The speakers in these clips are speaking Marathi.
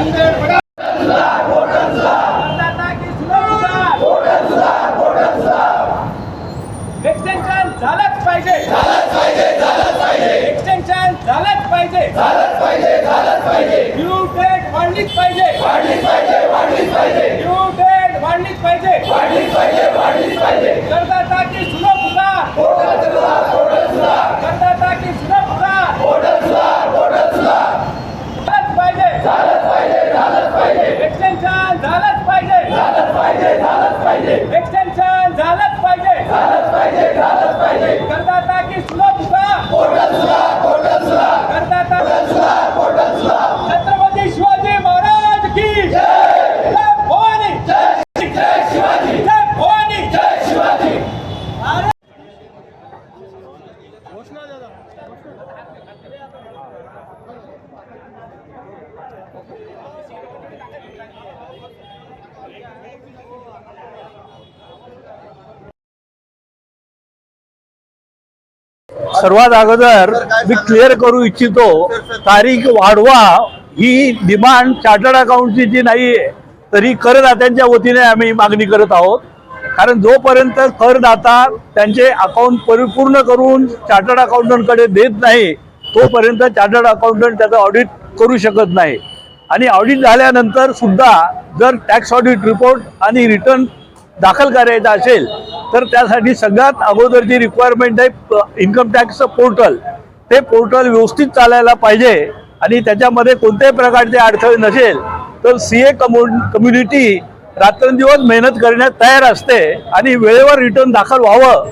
உங்கள் விட सर्वात अगोदर मी क्लिअर करू इच्छितो तारीख वाढवा ही डिमांड चार्टर्ड अकाउंटची जी आहे तरी करदात्यांच्या वतीने आम्ही मागणी करत आहोत. कारण जोपर्यंत करदाता त्यांचे अकाउंट परिपूर्ण करून चार्टर्ड अकाउंटंटकडे देत नाही तोपर्यंत चार्टर्ड अकाउंटंट त्याचं ऑडिट करू शकत नाही. आणि ऑडिट झाल्यानंतर सुद्धा जर टॅक्स ऑडिट रिपोर्ट आणि रिटर्न दाखल करायचा असेल तर त्यासाठी सगळ्यात अगोदर जी रिक्वायरमेंट आहे इन्कम टॅक्सचं पोर्टल ते पोर्टल व्यवस्थित चालायला पाहिजे. आणि त्याच्यामध्ये कोणत्याही प्रकारचे अडथळे नसेल तर सी ए कम्यु कम्युनिटी रात्रंदिवस मेहनत करण्यात तयार असते आणि वेळेवर रिटर्न दाखल व्हावं.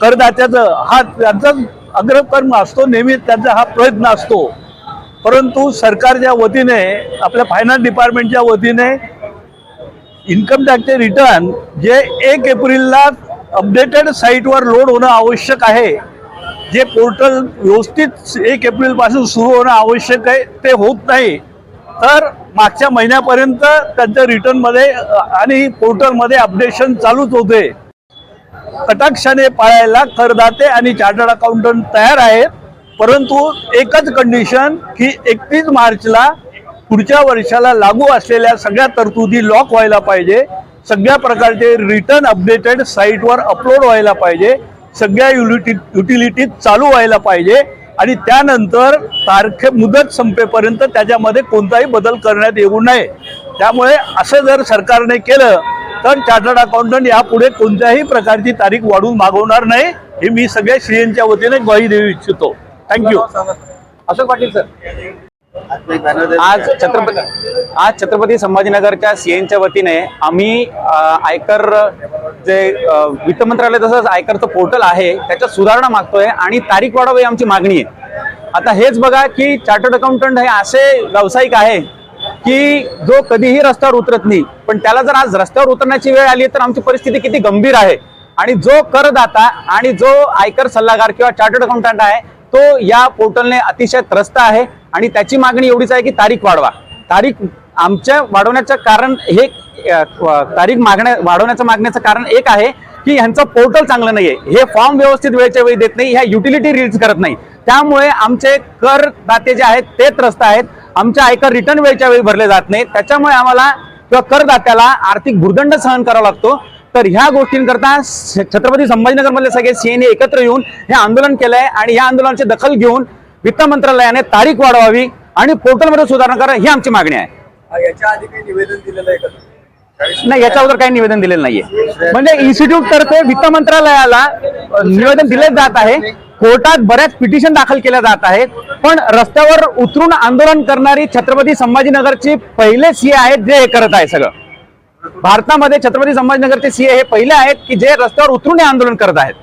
करदात्याचं हा त्यांचा अग्रकर्म असतो नेहमी त्यांचा हा प्रयत्न असतो. परंतु सरकारच्या वतीने आपल्या फायनान्स डिपार्टमेंटच्या वतीने इन्कम टॅक्सचे रिटर्न जे एक एप्रिलला अपडेटेड साईटवर लोड होणं आवश्यक आहे जे पोर्टल व्यवस्थित एक एप्रिलपासून सुरू होणं आवश्यक आहे ते होत नाही. तर मागच्या महिन्यापर्यंत त्यांच्या रिटर्नमध्ये आणि पोर्टलमध्ये अपडेशन चालूच होते. कटाक्षाने पाळायला करदाते आणि चार्टर्ड अकाउंटंट तयार आहेत. परंतु एकच कंडिशन की एकतीस मार्चला पुढच्या वर्षाला लागू असलेल्या सगळ्या तरतुदी लॉक व्हायला पाहिजे. सगळ्या प्रकारचे रिटर्न अपडेटेड साईटवर अपलोड व्हायला पाहिजे. सगळ्या युटिलिटी युटिलिटीज चालू व्हायला पाहिजे. आणि त्यानंतर तारखे मुदत संपेपर्यंत त्याच्यामध्ये कोणताही बदल करण्यात येऊ नये. त्यामुळे असं जर सरकारने केलं तर चार्टर्ड अकाउंटंट यापुढे कोणत्याही प्रकारची तारीख वाढवून मागवणार नाही हे मी सगळ्या श्रेयांच्या वतीने ग्वाही देऊ इच्छितो. Thank you Ashok Patil sir. आज छत्रपती आज छत्रपती संभाजीनगरच्या सीएनच्या वतीने आम्ही आयकर जे वित्त मंत्रालय तसंच आयकरचं पोर्टल आहे त्याच्यात सुधारणा मागतोय आणि तारीख वाढावी आमची मागणी आहे. आता हेच बघा की चार्टर्ड अकाउंटंट हे असे व्यावसायिक आहे की जो कधीही रस्त्यावर उतरत नाही पण त्याला जर आज रस्त्यावर उतरण्याची वेळ आली तर आमची परिस्थिती किती गंभीर आहे. आणि जो करदाता आणि जो आयकर सल्लागार किंवा चार्टर्ड अकाउंटंट आहे तो या पोर्टलने अतिशय त्रस्त आहे आणि त्याची मागणी एवढीच आहे की तारीख वाढवा. तारीख आमच्या वाढवण्याचं कारण हे तारीख मागण्या वाढवण्याचं मागण्याचं कारण एक आहे की ह्यांचं पोर्टल चांगलं नाहीये. हे फॉर्म व्यवस्थित वेळच्या वेळी देत नाही ह्या युटिलिटी रिलीज करत नाही. त्यामुळे आमचे करदाते जे आहेत ते त्रस्त आहेत. आमच्या आयकर रिटर्न वेळच्या वेळी भरले जात नाही त्याच्यामुळे आम्हाला किंवा करदात्याला आर्थिक भुर्दंड सहन करावा लागतो. तर ह्या गोष्टींकरता छत्रपती संभाजीनगर मधले सगळे सीएनए एकत्र येऊन हे आंदोलन केलंय आणि या आंदोलनाची दखल घेऊन वित्त मंत्रालयाने तारीख वाढवावी आणि पोर्टलमध्ये सुधारणा करा ही आमची मागणी आहे. याच्या आधी काही निवेदन दिलेलं आहे का? नाही याच्या अगोदर काही निवेदन दिलेलं नाहीये. म्हणजे इन्स्टिट्यूट तर्फे वित्त मंत्रालयाला निवेदन दिले जात आहे. कोर्टात बऱ्याच पिटिशन दाखल केल्या जात आहेत. पण रस्त्यावर उतरून आंदोलन करणारी छत्रपती संभाजीनगरची पहिले सीए आहेत जे हे करत आहे सगळं. भारतामध्ये छत्रपती संभाजीनगरचे सीए हे पहिले आहेत की जे रस्त्यावर उतरून हे आंदोलन करत आहेत.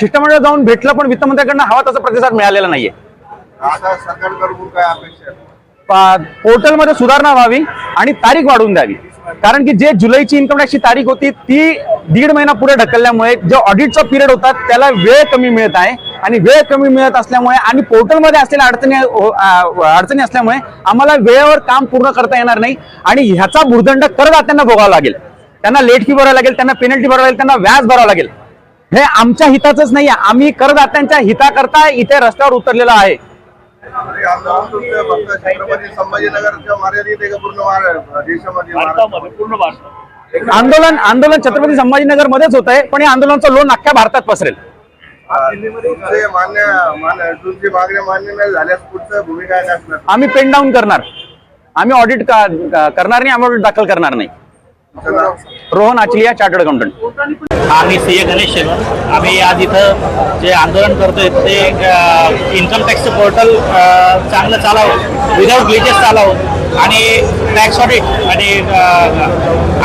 शिष्टमंडळ जाऊन भेटलं पण वित्तमंत्र्यांकडनं हवा तसा प्रतिसाद मिळालेला नाहीये. पोर्टलमध्ये सुधारणा व्हावी आणि तारीख वाढवून द्यावी. कारण की जे जुलैची इन्कम टॅक्सची तारीख होती ती दीड महिना पुढे ढकलल्यामुळे जो ऑडिटचा पिरियड होता त्याला वेळ कमी मिळत आहे. आणि वेळ कमी मिळत असल्यामुळे आणि पोर्टलमध्ये असलेल्या अडचणी अडचणी असल्यामुळे आम्हाला वेळेवर काम पूर्ण करता येणार नाही. आणि ह्याचा भूर्दंड करदात्यांना भोगावा लागेल. त्यांना लेट फी भरावी लागेल त्यांना पेनल्टी भरावी लागेल त्यांना व्याज भरावं लागेल. हे आमच्या हिताचंच नाही आम्ही करदात्यांच्या हिताकरता इथे रस्त्यावर उतरलेलो आहे. आंदोलन आंदोलन छत्रपती संभाजीनगर मध्येच होत आहे पण हे आंदोलनाचं लोन अख्ख्या भारतात पसरेल. तुमचे मान्य मान्य तुमची मागण्या मान्य नाही झाल्यास पुढचं भूमिका काय असणार? आम्ही पेन डाऊन करणार. आम्ही ऑडिट करणार नाही आम्ही ऑडिट दाखल करणार नाही. तुमचं नाव रोहन आचलिया चार्टर्ड अकाउंटंट आम्ही सी ए गणेश आम्ही आज इथं जे आंदोलन करतोय ते इन्कम टॅक्सचं पोर्टल चांगलं चालावं. विदाऊट ग्लिचेस चालावं. आणि टॅक्स ऑडिट आणि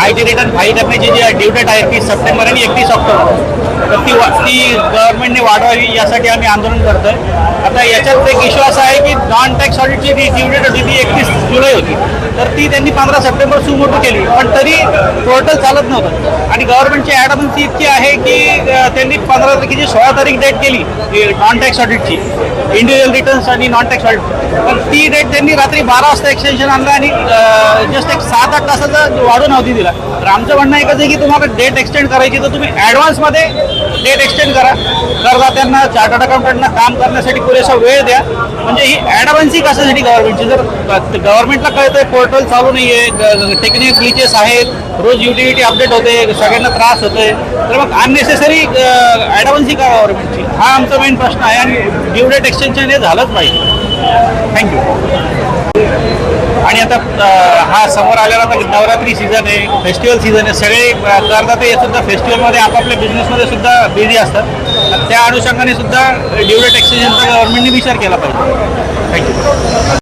आय टी रिटर्न फाईल करण्याची जी ड्यू डेट आहे ती सप्टेंबर आणि एकतीस ऑक्टोबर. तर ती वा ती गव्हर्नमेंटने वाढवावी यासाठी आम्ही आंदोलन करतोय. आता याच्यात एक इश्यू असा आहे की नॉन टॅक्स ऑडिटची जी ड्यू डेट होती ती एकतीस जुलै होती. तर ती त्यांनी पंधरा सप्टेंबर सुमोटो केली पण तरी पोर्टल चालत नव्हतं. आणि गव्हर्नमेंटची ॲडमन्सी इतकी आहे की त्यांनी पंधरा तारखेची सोळा तारीख डेट केली नॉन टॅक्स ऑडिटची इंडिव्हिज्युअल रिटर्न्स आणि नॉन टॅक्स ऑडिट पण ती डेट त्यांनी रात्री बारा वाजता एक्सटेन्शन सांगा आणि जस्ट एक सात आठ तासाचा वाढून अवधी दिला. तर आमचं म्हणणं एकच आहे की तुम्हाला डेट एक्सटेंड करायची तर तुम्ही ॲडव्हान्समध्ये डेट एक्सटेंड करा. करदात्यांना चार्टर्ड अकाउंटंटना काम करण्यासाठी पुरेसा वेळ द्या. म्हणजे ही ॲडव्हान्स कशासाठी गव्हर्नमेंटची जर गव्हर्नमेंटला कळतंय पोर्टल चालू नाही आहे टेक्निक ग्लिचेस आहेत रोज युटिलिटी अपडेट होते सगळ्यांना त्रास होतोय. तर मग अननेसेसरी ॲडव्हान्स का गव्हर्नमेंटची हा आमचा मेन प्रश्न आहे आणि ड्यू डेट एक्सटेन्शन हे झालंच पाहिजे. थँक्यू हा समोर आलेला आता नवरात्री सीझन आहे फेस्टिवल सीझन आहे. सगळे अ, करदाते हे सुद्धा फेस्टिवलमध्ये आपापल्या बिझनेसमध्ये सुद्धा बिझी असतात. त्या अनुषंगाने सुद्धा ड्युरेट डेट एक्सटेन्शनचा गव्हर्नमेंटने विचार केला पाहिजे. थँक्यू